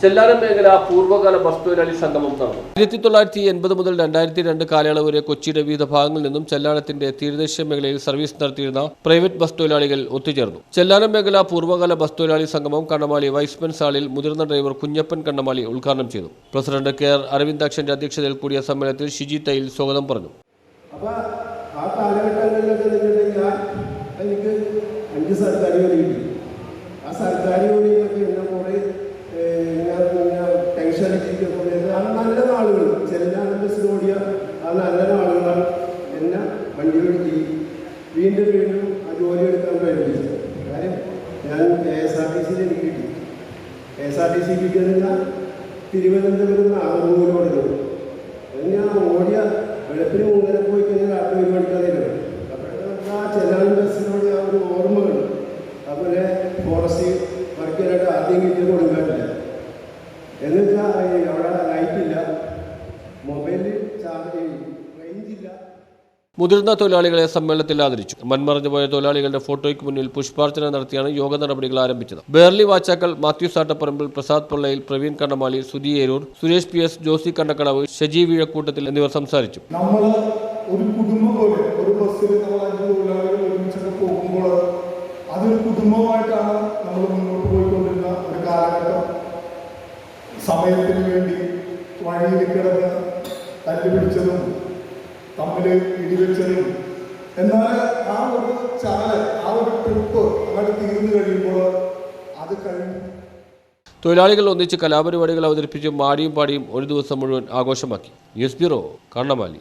Chellanam മേഖല പൂർവകാല bus തൊഴിലാളി സംഗമം നടന്നു. ആയിരത്തി തൊള്ളായിരത്തി എൺപത് മുതൽ രണ്ടായിരത്തി രണ്ട് കാലയളവ് വരെ കൊച്ചിയുടെ വിവിധ ഭാഗങ്ങളിൽ നിന്നും ചെല്ലാനത്തിന്റെ തീരദേശ മേഖലയിൽ സർവീസ് നടത്തിയിരുന്ന പ്രൈവറ്റ് ബസ് തൊഴിലാളികൾ ഒത്തുചേർന്നു. ചെല്ലാനം മേഖല പൂർവകാല ബസ് തൊഴിലാളി സംഗമം കണ്ണമാലി വൈസ്മെൻസ് സാളിൽ മുതിർന്ന ഡ്രൈവർ കുഞ്ഞപ്പൻ കണ്ണമാലി ഉദ്ഘാടനം ചെയ്തു. പ്രസിഡന്റ് കെ ആർ അരവിന്ദാക്ഷന്റെ അധ്യക്ഷതയിൽ കൂടിയ സമ്മേളനത്തിൽ ഷിജി തൈൽ സ്വാഗതം പറഞ്ഞു. അപ്പോൾ ആ കാലഘട്ടങ്ങളിലൊക്കെ നിന്നിട്ട് ഞാൻ എനിക്ക് അഞ്ച് സർക്കാർ ജോലി കിട്ടി ആ സർക്കാർ ജോലിയിലൊക്കെ എന്നെ കുറേ ഏഹ്, ഞാൻ ഞാൻ അടിച്ചിരിക്കുന്ന നല്ല നാളുകൾ. ചെല്ലാനം ബസ്സിൽ അത് നല്ല നാളുകളാണ് എന്നെ വണ്ടി എടുത്തി വീണ്ടും വീണ്ടും ആ ജോലി എടുക്കാൻ പ്രേരിപ്പിച്ചത് കാര്യം ഞാൻ കെ എസ് ആർ ടി സിയിൽ എനിക്ക് കിട്ടി. K S R T C കിട്ടിയതെന്നാൽ Thiruvananthapuram നിന്ന് കൊടുക്കുന്നു മുതിർന്ന തൊഴിലാളികളെ സമ്മേളനത്തിൽ ആദരിച്ചു. മൺമറഞ്ഞുപോയ തൊഴിലാളികളുടെ ഫോട്ടോയ്ക്ക് മുന്നിൽ പുഷ്പാർച്ചന നടത്തിയാണ് യോഗ നടപടികൾ ആരംഭിച്ചത്. ബേർലി വാച്ചാക്കൽ മാത്യു സാട്ടപ്പറമ്പിൽ പ്രസാദ് പൊള്ളയിൽ പ്രവീൺ കണ്ണമാളി സുധി സുരേഷ് പി എസ് ജോസി കണ്ടക്കടവ് ഷജി വീഴക്കൂട്ടത്തിൽ എന്നിവർ സംസാരിച്ചു. നമ്മൾ ഒരു കുടുംബം പോലെ ഒരു ബസ്സിൽ നമ്മൾ അഞ്ച് തൊഴിലാളികൾ ഒരുമിച്ചൊക്കെ പോകുമ്പോൾ അതൊരു കുടുംബമായിട്ടാണ് നമ്മൾ മുന്നോട്ട് പോയിക്കൊണ്ടിരുന്ന ഒരു കാലഘട്ടം. സമയത്തിന് വേണ്ടി വഴിയിൽ കിടന്ന് തല്ലുപിടിച്ചതും തമ്മിൽ ഇടിവെച്ചതും. എന്നാൽ ആ ഒരു ചാൽ ആ ഒരു ട്രിപ്പ് അങ്ങോട്ട് തീർന്നു കഴിയുമ്പോൾ അത് കഴിഞ്ഞു തൊഴിലാളികൾ ഒന്നിച്ച് കലാപരിപാടികൾ അവതരിപ്പിച്ചും മാടിയും പാടിയും ഒരു ദിവസം മുഴുവൻ ആഘോഷമാക്കി. News bureau Kannamali.